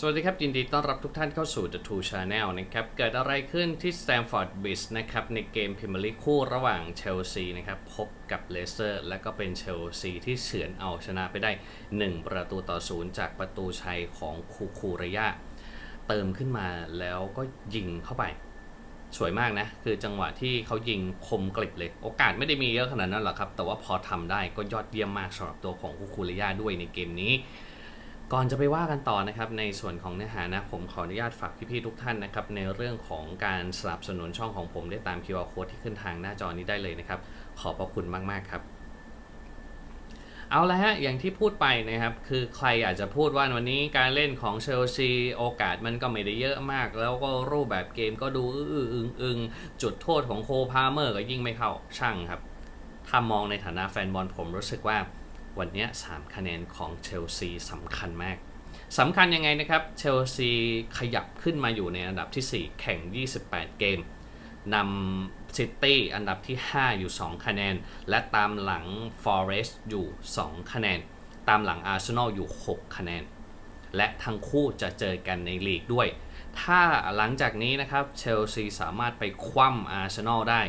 สวัสดีครับ ยินดีต้อนรับทุกท่านเข้าสู่ The Two Channel นะครับ เกิดอะไรขึ้นที่ Stamford Bridge นะครับ ในเกมพรีเมียร์ลีคู่ระหว่างเชลซีนะครับ พบกับเลสเตอร์ และก็เป็นเชลซีที่เฉือนเอาชนะไปได้ 1 ประตูต่อศูนย์จากประตูชัยของคูคูระยะ เติมขึ้นมาแล้วก็ยิงเข้าไป สวยมากนะ คือจังหวะที่เขายิงคมกริบเลย โอกาสไม่ได้มีเยอะขนาดนั้นหรอกครับ แต่ว่าพอทำได้ก็ยอดเยี่ยมมากสำหรับตัวของคูคูระยะด้วยในเกมนี้ ก่อนจะไปว่ากันต่อนะครับในส่วนของเนื้อหานะผมขออนุญาตฝากพี่ๆทุกท่านนะครับในเรื่องของการสนับสนุนช่องของผมได้ตาม QR Code ที่ขึ้นทางหน้าจอนี้ได้เลยนะครับ ขอบพระคุณมากๆครับ เอาละฮะอย่างที่พูดไปนะครับ คือใครอยากจะพูดว่าวันนี้การเล่นของเชลซีโอกาสมันก็ไม่ได้เยอะมาก แล้วก็รูปแบบเกมก็ดูอื้อๆอึงๆจุดโทษของโคพาเมอร์ก็ยิ่งไม่เข้าช่างครับถ้ามองในฐานะแฟนบอลผมรู้สึกว่า วันนี้3คะแนนของเชลซีสำคัญมากสำคัญยังไงนะครับ เชลซีขยับขึ้นมาอยู่ในอันดับที่ 4 แข่ง 28 เกมนำซิตี้อันดับที่ 5 อยู่ 2 คะแนน และตามหลังฟอเรสต์อยู่ 2 คะแนน ตามหลังอาร์เซนอลอยู่ 6 คะแนน และทั้งคู่จะเจอกันในลีกด้วย ถ้าหลังจากนี้นะครับ เชลซีสามารถไปคว่ำอาร์เซนอลได้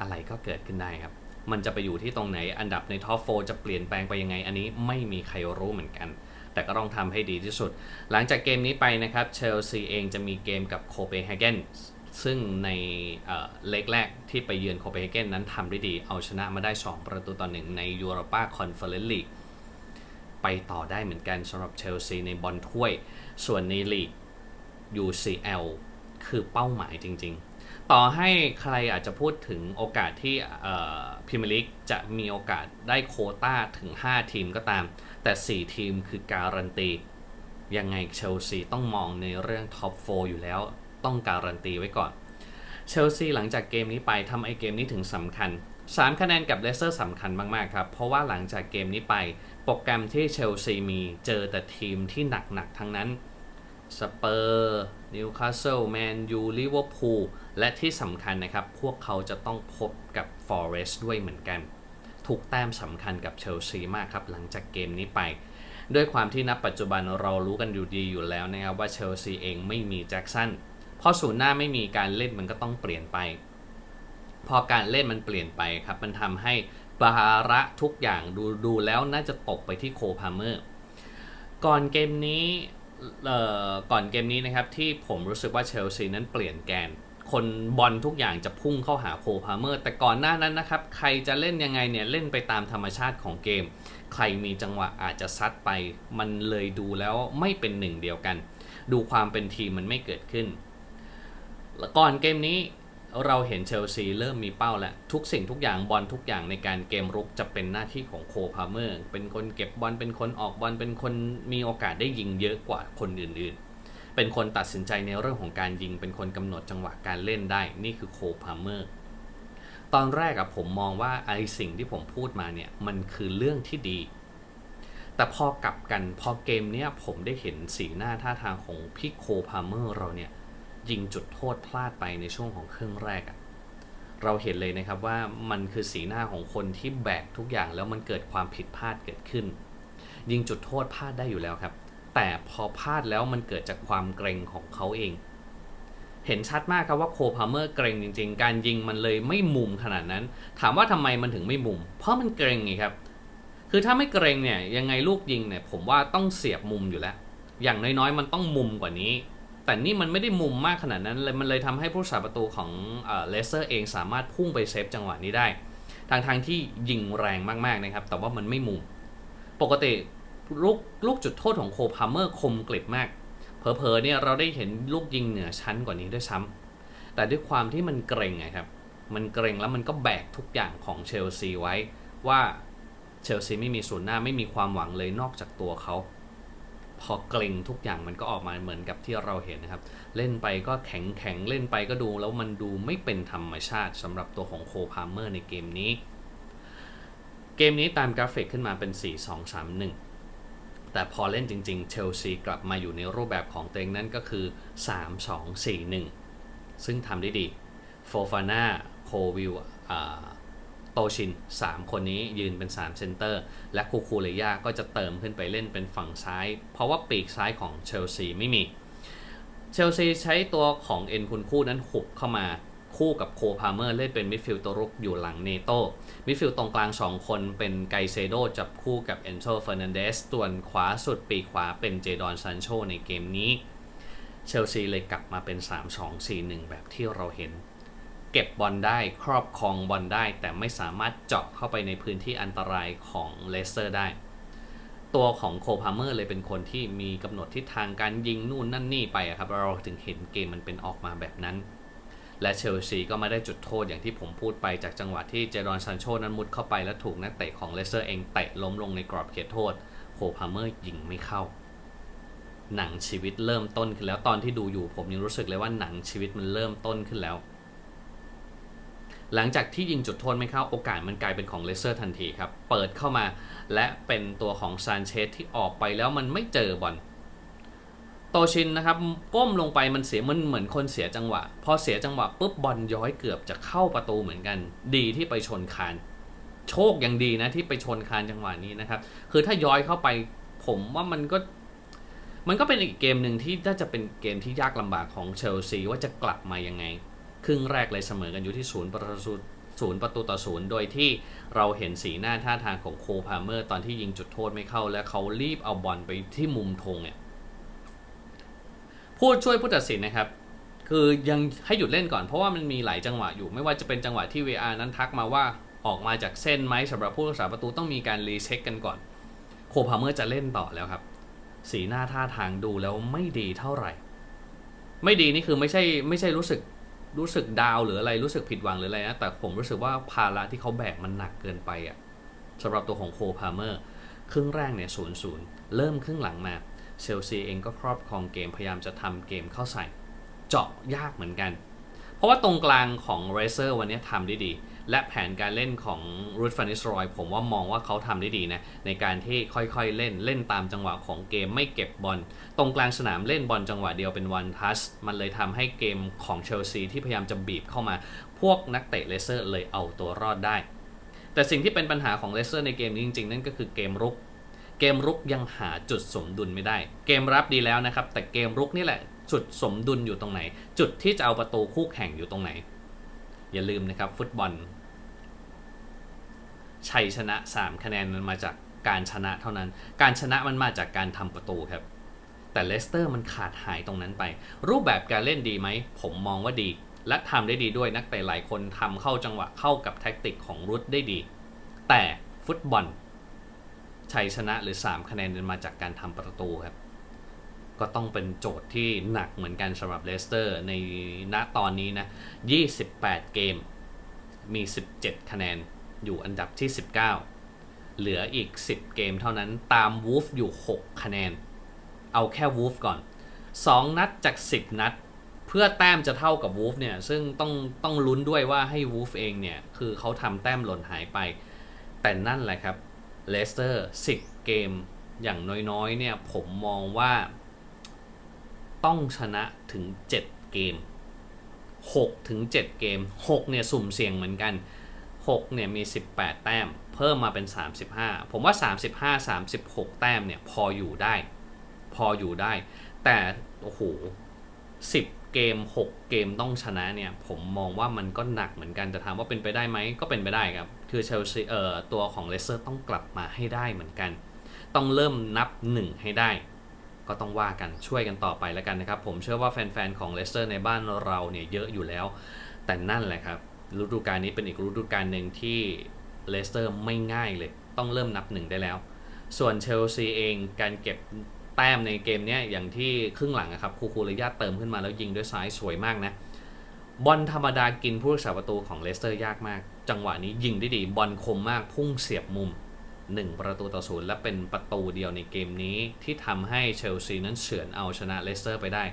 อะไรก็เกิดขึ้นได้ครับ มันจะไปอยู่ที่ตรงไหน อันดับในท็อปโฟจะเปลี่ยนแปลงไปยังไง อันนี้ไม่มีใครรู้เหมือนกัน แต่ก็ต้องทำให้ดีที่สุด หลังจากเกมนี้ไปนะครับเชลซีเองจะมีเกมกับโคเปนเฮเกนซึ่งในเล็กแรกที่ไปเยือนโคเปนเฮเกนนั้นทำได้ดี เอาชนะมาได้ 2 ประตูต่อหนึ่งในยูโรปาคอนเฟอเรนซ์ลีกไปต่อได้เหมือนกันสำหรับเชลซีในบอลถ้วย ส่วนในลีก UCL คือเป้าหมายจริง ๆ ต่อให้ใครอาจจะพูดถึงโอกาสที่พรีเมลีกจะมีโอกาสได้โคต้าถึง 5 ทีมก็ตาม แต่ 4 ทีมคือการันตี ยังไงเชลซีต้องมองในเรื่องท็อป4อยู่แล้ว ต้องการันตีไว้ก่อน เชลซีหลังจากเกมนี้ไปทำไอเกมนี้ถึงสำคัญ 3 คะแนนกับเลสเตอร์สำคัญมากๆครับ เพราะว่าหลังจากเกมนี้ไป โปรแกรมที่เชลซีมีเจอแต่ทีมที่หนักๆทั้งนั้นสเปอร์นิวคาสเซิลแมนยูลิเวอร์พูล และที่สำคัญนะครับ พวกเขาจะต้องพบกับฟอเรสต์ด้วยเหมือนกัน ทุกแต้มสำคัญกับเชลซีมากครับหลังจากเกมนี้ไป ด้วยความที่นับปัจจุบันเรารู้กันอยู่ดีอยู่แล้วนะครับว่าเชลซีเองไม่มีแจ็คสันเพราะศูนย์หน้าไม่มีการเล่นมันก็ต้องเปลี่ยนไป พอการเล่นมันเปลี่ยนไปครับ มันทำให้ภาระทุกอย่างดูดูแล้วน่าจะตกไปที่โคพาเมอร์ ก่อนเกมนี้เอ่อก่อนเกมนี้นะครับที่ผมรู้สึกว่าเชลซีนั้นเปลี่ยนแกน คนบอลทุกอย่างจะพุ่งเข้าหาโคพาเมอร์ แต่ก่อนหน้านั้นนะครับ ใครจะเล่นยังไงเนี่ยเล่นไปตามธรรมชาติของเกม ใครมีจังหวะอาจจะซัดไป มันเลยดูแล้วไม่เป็นหนึ่งเดียวกัน ดูความเป็นทีมมันไม่เกิดขึ้น ก่อนเกมนี้เราเห็นเชลซีเริ่มมีเป้าแล้ว ทุกสิ่งทุกอย่างบอลทุกอย่างในการเกมรุกจะเป็นหน้าที่ของโคพาเมอร์ เป็นคนเก็บบอลเป็นคนออกบอลเป็นคนมีโอกาสได้ยิงเยอะกว่าคนอื่นๆ เป็นคนตัดสินใจในเรื่องของการยิง เป็นคนกำหนดจังหวะการเล่นได้ นี่คือโคพาเมอร์ ตอนแรกอะผมมองว่าไอสิ่งที่ผมพูดมาเนี่ย มันคือเรื่องที่ดี แต่พอกลับกันพอเกมเนี้ยผมได้เห็นสีหน้าท่าทางของพี่โคพาเมอร์เราเนี่ย ยิงจุดโทษพลาดไปในช่วงของครึ่งแรกอะเราเห็นเลยนะครับว่ามันคือสีหน้าของคนที่แบกทุกอย่างแล้วมันเกิดความผิดพลาดเกิดขึ้น ยิงจุดโทษพลาดได้อยู่แล้วครับ แต่พอพลาดแล้วมันเกิดจากความเกรงของเขาเอง เห็นชัดมากครับว่าโคพาเมอร์เกรงจริง ๆ การยิงมันเลยไม่มุมขนาดนั้น ถามว่าทำไมมันถึงไม่มุม เพราะมันเกรงไงครับ คือถ้าไม่เกรงเนี่ยยังไงลูกยิงเนี่ยผมว่าต้องเสียบมุมอยู่แล้ว อย่างน้อยๆ มันต้องมุมกว่านี้ แต่นี่มันไม่ได้มุมมากขนาดนั้นเลยมันเลยทำให้ผู้รักษาประตูของเลเตอร์เองสามารถพุ่งไปเซฟจังหวะนี้ได้ทางทางที่ยิงแรงมากๆนะครับ แต่ว่ามันไม่มุม ปกติ ลูกลูกจุดโทษของโคพาเมอร์คมกริบมากเผลอๆเนี่ยเราได้เห็นลูกยิงเหนือชั้นกว่านี้ด้วยซ้ำแต่ด้วยความที่มันเกรงไงครับ มันเกรงแล้วมันก็แบกทุกอย่างของเชลซีไว้ว่าเชลซีไม่มีศูนย์หน้าไม่มีความหวังเลยนอกจากตัวเขาพอเกรงทุกอย่างมันก็ออกมาเหมือนกับที่เราเห็นนะครับ เล่นไปก็แข็งแข็งเล่นไปก็ดูแล้วมันดูไม่เป็นธรรมชาติสำหรับตัวของโคพาเมอร์ในเกมนี้ เกมนี้ตามกราฟิกขึ้นมาเป็น 4-2-3-1 แต่พอเล่นจริงๆเชลซีกลับมาอยู่ในรูปแบบของตัวเองนั่นก็คือ 3-2-4-1 ซึ่งทำได้ดีโฟฟาน่าโควิลโตชิน 3 คนนี้ยืนเป็น 3 เซนเตอร์ และคูคูเรยาก็จะเติมขึ้นไปเล่นเป็นฝั่งซ้าย เพราะว่าปีกซ้ายของเชลซีไม่มี เชลซีใช้ตัวของเอ็นคุณคู่นั้นหุบเข้ามา คู่กับโคพาเมอร์เล่นเป็นมิดฟิลด์ตัวรุกอยู่หลังเนโตมิดฟิลด์ตรงกลาง 2 คนเป็นไกเซโดจับคู่กับเอนโซเฟอร์นันเดสส่วนขวาสุดปีขวาเป็นเจดอนซันโชในเกมนี้ เชลซีเลยกลับมาเป็น 3-2-4-1 แบบที่เราเห็น เก็บบอลได้ครอบครองบอลได้ แต่ไม่สามารถเจาะเข้าไปในพื้นที่อันตรายของเลสเตอร์ได้ตัวของโคพาเมอร์เลยเป็นคนที่มีกำหนดทิศทางการยิงนู่นนั่นนี่ไปครับเราถึงเห็นเกมมันเป็นออกมาแบบนั้น และเชลซีก็ไม่ได้จุดโทษอย่างที่ผมพูดไปจากจังหวะที่เจดอนซันโชนั้นมุดเข้าไปและถูกนักเตะของเลสเตอร์เองเตะล้มลงในกรอบเขตโทษโคพาเมอร์ยิงไม่เข้า หนังชีวิตเริ่มต้นขึ้นแล้วตอนที่ดูอยู่ผมยังรู้สึกเลยว่าหนังชีวิตมันเริ่มต้นขึ้นแล้ว หลังจากที่ยิงจุดโทษไม่เข้าโอกาสมันกลายเป็นของเลสเตอร์ทันทีครับ เปิดเข้ามาและเป็นตัวของซานเชสที่ออกไปแล้วมันไม่เจอบอล โตชินนะครับก้มลงไปมันเสียมันเหมือนคนเสียจังหวะ พอเสียจังหวะปุ๊บบอลย้อยเกือบจะเข้าประตูเหมือนกัน ดีที่ไปชนคานโชคยังดีนะที่ไปชนคานจังหวะนี้นะครับ คือถ้าย้อยเข้าไปผมว่ามันก็ มันก็เป็นอีกเกมหนึ่งที่น่าจะเป็นเกมที่ยากลำบากของเชลซีว่าจะกลับมายังไง ครึ่งแรกเลยเสมอกันอยู่ที่ศูนย์ประตูศูนย์ประตูต่อศูนย์โดยที่เราเห็นสีหน้าท่าทางของโคพาเมอร์ ตอนที่ยิงจุดโทษไม่เข้า และเขารีบเอาบอลไปที่มุมธงเนี่ย ผู้ช่วยผู้ตัดสินนะครับ คือยังให้หยุดเล่นก่อนเพราะว่ามันมีหลายจังหวะอยู่ ไม่ว่าจะเป็นจังหวะที่ VR นั้นทักมาว่าออกมาจากเส้นไหมสำหรับผู้รักษาประตูต้องมีการรีเช็คกันก่อน โคพาเมอร์จะเล่นต่อแล้วครับ สีหน้าท่าทางดูแล้วไม่ดีเท่าไหร่ ไม่ดีนี่คือไม่ใช่ไม่ใช่รู้สึกรู้สึกดาวหรืออะไรรู้สึกผิดหวังหรืออะไรนะแต่ผมรู้สึกว่าภาระที่เขาแบกมันหนักเกินไปอะสำหรับตัวของโคพาเมอร์ครึ่งแรกเนี่ยศูนย์ศูนย์เริ่มครึ่งหลังมา เชลซีเองก็ครอบครองเกมพยายามจะทำเกมเข้าใส่ เจาะยากเหมือนกัน เพราะว่าตรงกลางของเรเซอร์วันนี้ทำได้ดี และแผนการเล่นของรูดฟานิสรอยผมว่ามองว่าเขาทำได้ดีนะ ในการที่ค่อยๆเล่นเล่นตามจังหวะของเกมไม่เก็บบอล ตรงกลางสนามเล่นบอลจังหวะเดียวเป็นวันทัส มันเลยทำให้เกมของเชลซีที่พยายามจะบีบเข้ามา พวกนักเตะเลเซอร์เลยเอาตัวรอดได้แต่สิ่งที่เป็นปัญหาของเลเซอร์ในเกมนี้จริงๆ นั่นก็คือเกมรุก เกมรุกยังหาจุดสมดุลไม่ได้ เกมรับดีแล้วนะครับ แต่เกมรุกนี่แหละ จุดสมดุลอยู่ตรงไหน จุดที่จะเอาประตูคู่แข่งอยู่ตรงไหน อย่าลืมนะครับฟุตบอล ชัยชนะ 3 คะแนนมันมาจากการชนะเท่านั้น การชนะมันมาจากการทำประตูครับ แต่เลสเตอร์มันขาดหายตรงนั้นไป รูปแบบการเล่นดีไหม ผมมองว่าดี และทำได้ดีด้วยนักเตะหลายคนทำเข้าจังหวะเข้ากับแท็กติกของรุดได้ดี แต่ฟุตบอล ชัยชนะหรือ 3 คะแนนมาจากการทำประตูครับ ก็ต้องเป็นโจทย์ที่หนักเหมือนกันสำหรับเลสเตอร์ในณตอนนี้นะ 28 เกมมี 17 คะแนนอยู่อันดับที่ 19 เหลืออีก 10 เกมเท่านั้นตามวูฟอยู่ 6 คะแนน เอาแค่วูฟก่อน 2 นัดจาก 10 นัด เพื่อแต้มจะเท่ากับวูฟเนี่ย ซึ่งต้องต้องลุ้นด้วยว่าให้วูฟเองเนี่ย คือเขาทำแต้มหล่นหายไป แต่นั่นแหละครับ เลสเตอร์10 เกมอย่างน้อยๆเนี่ยผมมองว่า ต้องชนะถึง 7 เกม 6 ถึง 7 เกม 6 เนี่ย สุ่มเสี่ยงเหมือนกัน 6 เนี่ย มี 18 แต้ม เพิ่มมาเป็น 35 ผมว่า 35 36 แต้มเนี่ย พออยู่ได้ พออยู่ได้ แต่ โอ้โห 10 เกม 6 เกมต้องชนะเนี่ย ผมมองว่ามันก็หนักเหมือนกันแต่ถามว่าเป็นไปได้ไหมก็เป็นไปได้ครับ คือเชลซีเอ่อตัวของเลสเตอร์ต้องกลับมาให้ได้เหมือนกัน ต้องเริ่มนับ1ให้ได้ ก็ต้องว่ากันช่วยกันต่อไปแล้วกันนะครับ ผมเชื่อว่าแฟนๆของเลสเตอร์ในบ้านเราเนี่ยเยอะอยู่แล้ว แต่นั่นแหละครับฤดูกาลนี้เป็นอีกฤดูกาลหนึ่งที่เลสเตอร์ไม่ง่ายเลย ต้องเริ่มนับหนึ่งได้แล้ว ส่วนเชลซีเองการเก็บแต้มในเกมเนี้ยอย่างที่ครึ่งหลังอะครับคูคูระยะเติมขึ้นมาแล้วยิงด้วยซ้ายสวยมากนะบอลธรรมดากินผู้รักษาประตูของเลสเตอร์ยากมาก จังหวะนี้ยิงได้ดีบอลคมมากพุ่งเสียบมุม 1 ประตูต่อศูนย์และเป็นประตูเดียวในเกมนี้ที่ทำให้เชลซีนั้นเฉือนเอาชนะเลสเตอร์ไปได้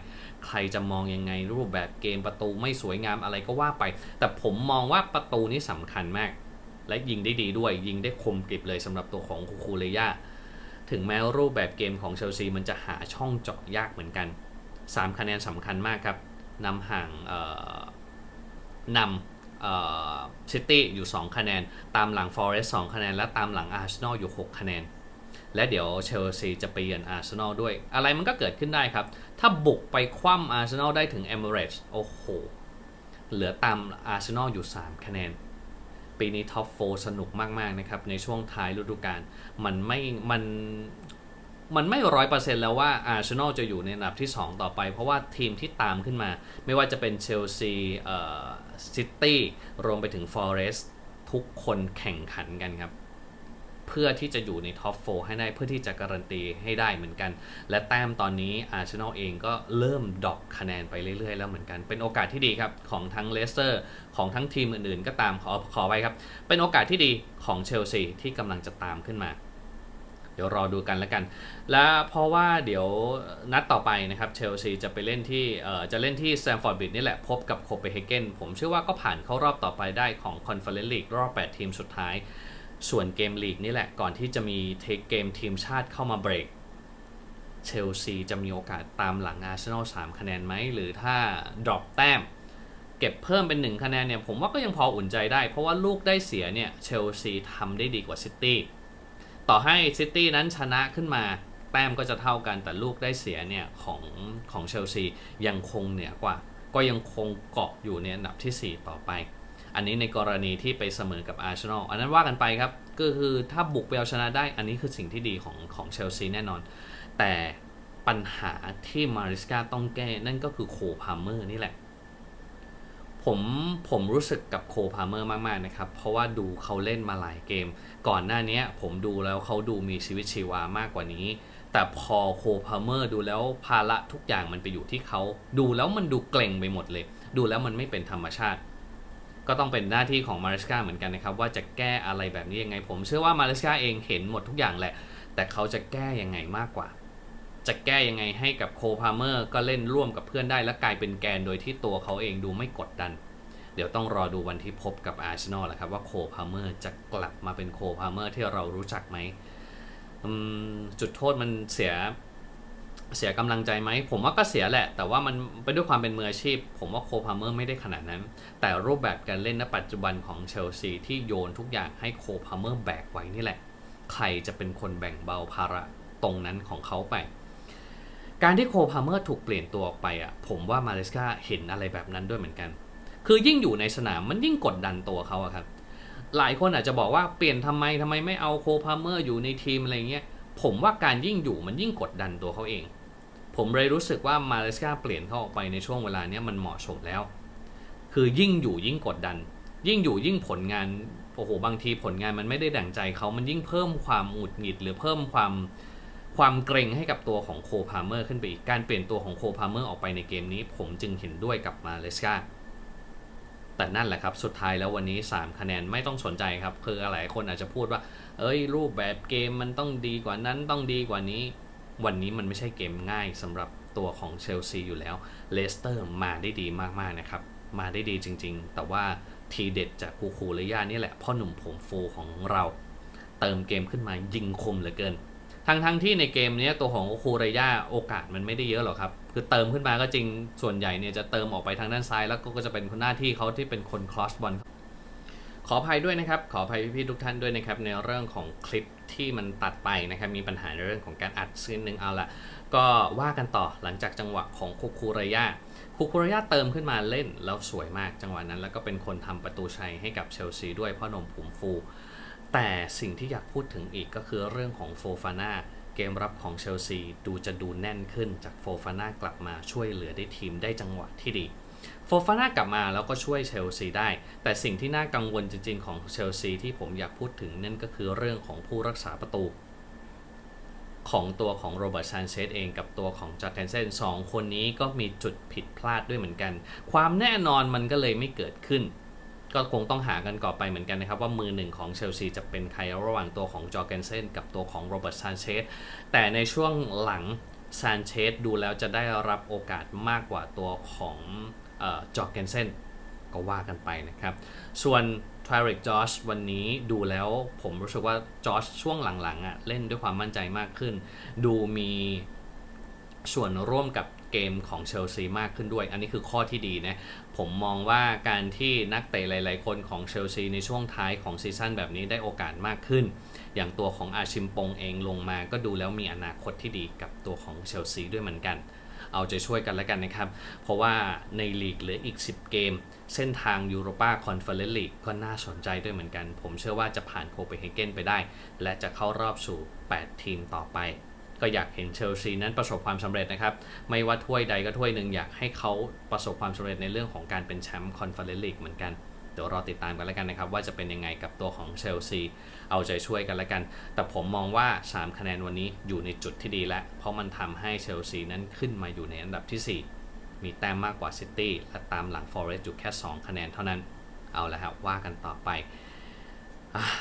ใครจะมองยังไงรูปแบบเกมประตูไม่สวยงามอะไรก็ว่าไป แต่ผมมองว่าประตูนี้สำคัญมาก และยิงได้ดีด้วยยิงได้คมกริบเลยสำหรับตัวของคูคูเรย่าถึงแม้รูปแบบเกมของเชลซีมันจะหาช่องเจาะยากเหมือนกัน 3 คะแนนสำคัญมากครับนำห่างนำ ซิตี้อยู่ 2 คะแนน ตามหลังฟอเรสต์2คะแนน และตามหลังอาร์เซนอลอยู่ 6 คะแนน และเดี๋ยวเชลซีจะไปเยือนอาร์เซนอลด้วย อะไรมันก็เกิดขึ้นได้ครับ ถ้าบุกไปคว่ำอาร์เซนอลได้ถึงเอเมิเรตส์โอ้โห เหลือตามอาร์เซนอลอยู่ 3 คะแนน ปีนี้ท็อปโฟสนุกมาก ๆ นะครับ ในช่วงท้ายฤดูกาลมันไม่มัน มันไม่ร้อยเปอร์เซ็นต์แล้วว่าอาร์เซนอลจะอยู่ในอันดับที่ 2 ต่อไป เพราะว่าทีมที่ตามขึ้นมา ไม่ว่าจะเป็นเชลซีเอ่อซิตี้รวมไปถึงฟอเรสทุกคนแข่งขันกันครับ เพื่อที่จะอยู่ในท็อปโฟให้ได้เพื่อที่จะการันตีให้ได้เหมือนกัน และแต้มตอนนี้อาร์เซนอลเองก็เริ่มดรอปคะแนนไปเรื่อยๆ แล้วเหมือนกัน เป็นโอกาสที่ดีครับของทั้งเลสเตอร์ของทั้งทีมอื่นๆ ก็ตามขอขอไว้ครับ เป็นโอกาสที่ดีของเชลซีที่กำลังจะตามขึ้นมา เดี๋ยวรอดูกันแล้วกัน และเพราะว่าเดี๋ยวนัดต่อไปนะครับเชลซีจะไปเล่นที่เอ่อจะเล่นที่แซมฟอร์ดบิดนี่แหละพบกับโคเปนเฮเกนผมเชื่อว่าก็ผ่านเข้ารอบต่อไปได้ของคอนเฟอเรนซ์ลีกรอบ 8 ทีมสุดท้าย ส่วนเกมลีกนี่แหละก่อนที่จะมีเทคเกมทีมชาติเข้ามาเบรกเชลซีจะมีโอกาสตามหลังอาร์เซนอล3คะแนนไหม หรือถ้าดรอปแต้ม เก็บเพิ่มเป็น 1 คะแนนเนี่ย ผมว่าก็ยังพออุ่นใจได้ เพราะว่าลูกได้เสียเนี่ย เชลซีทำได้ดีกว่าซิตี้ ต่อให้ซิตี้นั้นชนะขึ้นมา แต้มก็จะเท่ากันแต่ลูกได้เสียเนี่ยของของเชลซียังคงเหนือกว่า ก็ยังคงเกาะอยู่ในอันดับทีสี่ 4 ต่อไป อันนี้ในกรณีที่ไปเสมอกับอาร์เซนอลอันนั้นว่ากันไปครับ ก็คือถ้าบุกไปเอาชนะได้ อันนี้คือสิ่งที่ดีของของเชลซีแน่นอน แต่ปัญหาที่มาริสกาต้องแก้นั่นก็คือโคพาเมอร์นี่แหละ ผมผมรู้สึกกับโคพาเมอร์มาก ๆ นะครับ เพราะว่าดูเขาเล่นมาหลายเกม ก่อนหน้านี้ผมดูแล้วเขาดูมีชีวิตชีวามากกว่านี้ แต่พอโคพาเมอร์ดูแล้วภาระทุกอย่างมันไปอยู่ที่เขา ดูแล้วมันดูเกรงไปหมดเลย ดูแล้วมันไม่เป็นธรรมชาติ ก็ต้องเป็นหน้าที่ของมาริสกาเหมือนกันนะครับ ว่าจะแก้อะไรแบบนี้ยังไง ผมเชื่อว่ามาริสกาเองเห็นหมดทุกอย่างแหละ แต่เขาจะแก้ยังไงมากกว่า จะแก้ยังไงให้กับโคพาเมอร์ก็เล่นร่วมกับเพื่อนได้และกลายเป็นแกนโดยที่ตัวเขาเองดูไม่กดดัน เดี๋ยวต้องรอดูวันที่พบกับอาร์เซนอลแหละครับว่าโคพาเมอร์จะกลับมาเป็นโคพาเมอร์ที่เรารู้จักไหมมจุดโทษมันเสียเสียกำลังใจไหม ผมว่าก็เสียแหละ แต่ว่ามันเป็นด้วยความเป็นมืออาชีพ ผมว่าโคพาเมอร์ไม่ได้ขนาดนั้น แต่รูปแบบการเล่นณปัจจุบันของเชลซีที่โยนทุกอย่างให้โคพาเมอร์แบกไว้นี่แหละ ใครจะเป็นคนแบ่งเบาภาระตรงนั้นของเขาไป การที่โคพาเมอร์ถูกเปลี่ยนตัวออกไปอะผมว่ามาเลสกาเห็นอะไรแบบนั้นด้วยเหมือนกัน คือยิ่งอยู่ในสนามมันยิ่งกดดันตัวเขาอะครับ หลายคนอาจจะบอกว่าเปลี่ยนทำไมทำไมไม่เอาโคพาเมอร์อยู่ในทีมอะไรเงี้ยผมว่าการยิ่งอยู่มันยิ่งกดดันตัวเขาเอง ผมเลยรู้สึกว่ามาเลสกาเปลี่ยนเขาออกไปในช่วงเวลาเนี้ยมันเหมาะสมแล้ว คือยิ่งอยู่ยิ่งกดดัน ยิ่งอยู่ยิ่งผลงานโอ้โหบางทีผลงานมันไม่ได้ดั่งใจเขามันยิ่งเพิ่มความหงุดหงิดหรือเพิ่มความ ความเกรงให้กับตัวของโคพาเมอร์ขึ้นไปอีก การเปลี่ยนตัวของโคพาเมอร์ออกไปในเกมนี้ ผมจึงเห็นด้วยกับมาเลสกาแต่นั่นแหละครับ สุดท้ายแล้ววันนี้ 3 คะแนนไม่ต้องสนใจครับ คือหลายคนอาจจะพูดว่า เอ้ย รูปแบบเกมมันต้องดีกว่านั้นต้องดีกว่านี้ วันนี้มันไม่ใช่เกมง่ายสำหรับตัวของเชลซีอยู่แล้วเลสเตอร์มาได้ดีมากๆนะครับ มาได้ดีจริง ๆ แต่ว่าทีเด็ดจากคูคูเลยานี่แหละพ่อหนุ่มผมฟูของเรา เติมเกมขึ้นมายิงคมเหลือเกิน ทั้งทั้งที่ในเกมนี้ตัวของโอคูเรย่าโอกาสมันไม่ได้เยอะหรอกครับ คือเติมขึ้นมาก็จริงส่วนใหญ่เนี่ยจะเติมออกไปทางด้านซ้าย แล้วก็จะเป็นคนหน้าที่เขาที่เป็นคนคลอสบอลขออภัยด้วยนะครับ ขออภัยพี่ๆทุกท่านด้วยนะครับในเรื่องของคลิปที่มันตัดไปนะครับ มีปัญหาในเรื่องของการอัดซีนหนึ่งเอาละก็ว่ากันต่อหลังจากจังหวะของคุคูเรย่าคุคูเรย่าเติมขึ้นมาเล่นแล้วสวยมากจังหวะนั้น แล้วก็เป็นคนทำประตูชัยให้กับเชลซีด้วยพ่อหนมผุมฟู แต่สิ่งที่อยากพูดถึงอีกก็คือเรื่องของโฟฟาน่าเกมรับของเชลซีดูจะดูแน่นขึ้นจากโฟฟาน่ากลับมาช่วยเหลือได้ทีมได้จังหวะที่ดีโฟฟาน่ากลับมาแล้วก็ช่วยเชลซีได้ แต่สิ่งที่น่ากังวลจริงๆของเชลซีที่ผมอยากพูดถึงนั่นก็คือเรื่องของผู้รักษาประตู ของตัวของโรเบิร์ตซานเชสเองกับตัวของจอร์แกนเซนสองคนนี้ก็มีจุดผิดพลาดด้วยเหมือนกัน ความแน่นอนมันก็เลยไม่เกิดขึ้น ก็คงต้องหากันต่อไปเหมือนกันนะครับ ว่ามือหนึ่งของเชลซีจะเป็นใครระหว่างตัวของจอร์แกนเซนกับตัวของโรเบิร์ตซานเชสแต่ในช่วงหลังซานเชสดูแล้วจะได้รับโอกาสมากกว่าตัวของจอร์แกนเซนก็ว่ากันไปนะครับ ส่วนทริกจอชวันนี้ดูแล้วผมรู้สึกว่าจอชช่วงหลังๆอะเล่นด้วยความมั่นใจมากขึ้น ดูมีส่วนร่วมกับ เกมของเชลซีมากขึ้นด้วย อันนี้คือข้อที่ดีนะ ผมมองว่าการที่นักเตะหลาย ๆ คนของเชลซีในช่วงท้ายของซีซั่นแบบนี้ได้โอกาสมากขึ้น อย่างตัวของอาชิมปงเองลงมาก็ดูแล้วมีอนาคตที่ดีกับตัวของเชลซีด้วยเหมือนกันเอาใจช่วยกันแล้วกันนะครับ เพราะว่าในลีกเหลืออีก 10 เกม เส้นทางยูโรปาคอนเฟอเรนซ์ลีกก็น่าสนใจด้วยเหมือนกัน ผมเชื่อว่าจะผ่านโคเปนเฮเกนไปได้ และจะเข้ารอบสู่ 8 ทีมต่อไป ก็อยากเห็นเชลซีนั้นประสบความสำเร็จนะครับ ไม่ว่าถ้วยใดก็ถ้วยหนึ่งอยากให้เขาประสบความสำเร็จในเรื่องของการเป็นแชมป์คอนเฟอเรนซ์ลีกเหมือนกันเดี๋ยวรอติดตามกันแล้วกันนะครับ ว่าจะเป็นยังไงกับตัวของเชลซีเอาใจช่วยกันแล้วกัน แต่ผมมองว่า 3 คะแนนวันนี้อยู่ในจุดที่ดีแล้ว เพราะมันทำให้เชลซีนั้นขึ้นมาอยู่ในอันดับที่ 4 มีแต้มมากกว่าซิตี้และตามหลังฟอเรสต์อยู่แค่ 2 คะแนนเท่านั้นเอาละครับว่ากันต่อไป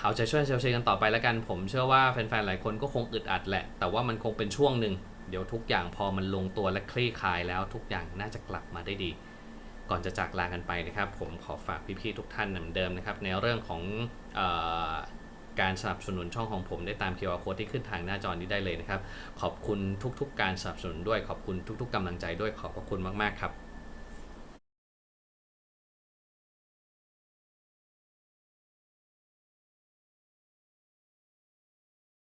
เอาใจช่วยเชลซีกันต่อไปแล้วกัน ผมเชื่อว่าแฟนๆหลายคนก็คงอึดอัดแหละ แต่ว่ามันคงเป็นช่วงหนึ่งเดี๋ยวทุกอย่างพอมันลงตัวและคลี่คลายแล้วทุกอย่างน่าจะกลับมาได้ดี ก่อนจะจากลากันไปนะครับ ผมขอฝากพี่ๆทุกท่านเหมือนเดิมนะครับ ในเรื่องของออการสนับสนุนช่องของผมได้ตาม QR Code ที่ขึ้นทางหน้าจอนี้ได้เลยนะครับ ขอบคุณทุกๆการสนับสนุนด้วยขอบคุณทุก ๆกำลังใจด้วยขอบพระคุณมากๆครับ